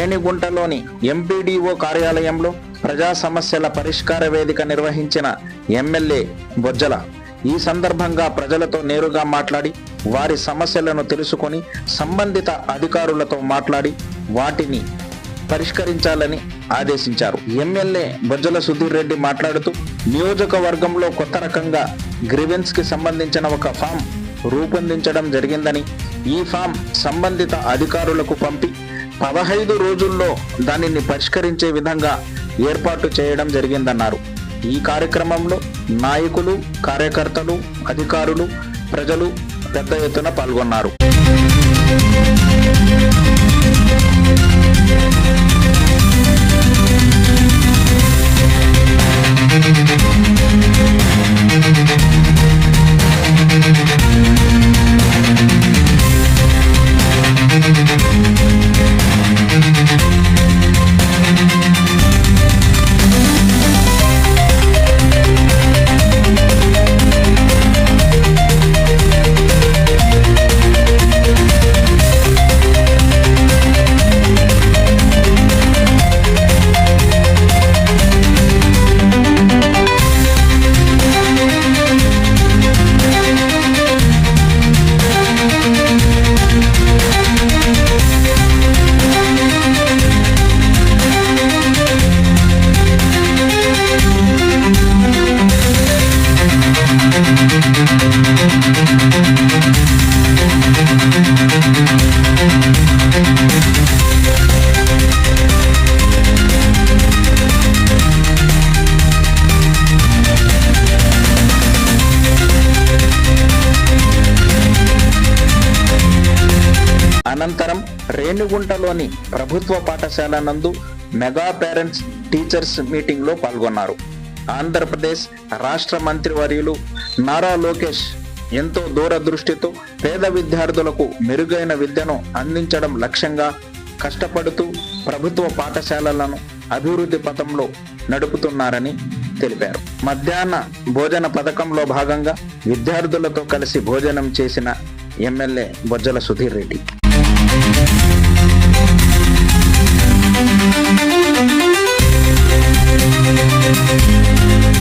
రేణిగుంటలోని MPDO కార్యాలయంలో ప్రజా సమస్యల పరిష్కార వేదిక నిర్వహించిన ఎమ్మెల్యే బొజ్జల ఈ సందర్భంగా ప్రజలతో నేరుగా మాట్లాడి వారి సమస్యలను తెలుసుకొని సంబంధిత అధికారులతో మాట్లాడి వాటిని పరిష్కరించాలని ఆదేశించారు. ఎమ్మెల్యే బొజ్జల సుధీర్ రెడ్డి మాట్లాడుతూ నియోజకవర్గంలో కొత్త రకంగా గ్రివెన్స్కి సంబంధించిన ఒక ఫామ్ రూపొందించడం జరిగిందని ఈ ఫామ్ సంబంధిత అధికారులకు పంపి పదహైదు రోజుల్లో దానిని పరిష్కరించే విధంగా ఏర్పాటు చేయడం జరిగిందన్నారు. ఈ కార్యక్రమంలో నాయకులు కార్యకర్తలు అధికారులు ప్రజలు పెద్ద ఎత్తున పాల్గొన్నారు. అనంతరం రేణిగుంటలోని ప్రభుత్వ పాఠశాల నందు మెగా పేరెంట్స్ టీచర్స్ మీటింగ్లో పాల్గొన్నారు. ఆంధ్రప్రదేశ్ రాష్ట్ర మంత్రివర్యులు నారా లోకేష్ ఎంతో దూరదృష్టితో పేద విద్యార్థులకు మెరుగైన విద్యను అందించడం లక్ష్యంగా కష్టపడుతూ ప్రభుత్వ పాఠశాలలను అభివృద్ధి పథంలో నడుపుతున్నారని తెలిపారు. మధ్యాహ్న భోజన పథకంలో భాగంగా విద్యార్థులతో కలిసి భోజనం చేసిన ఎమ్మెల్యే బొజ్జల సుధీర్ రెడ్డి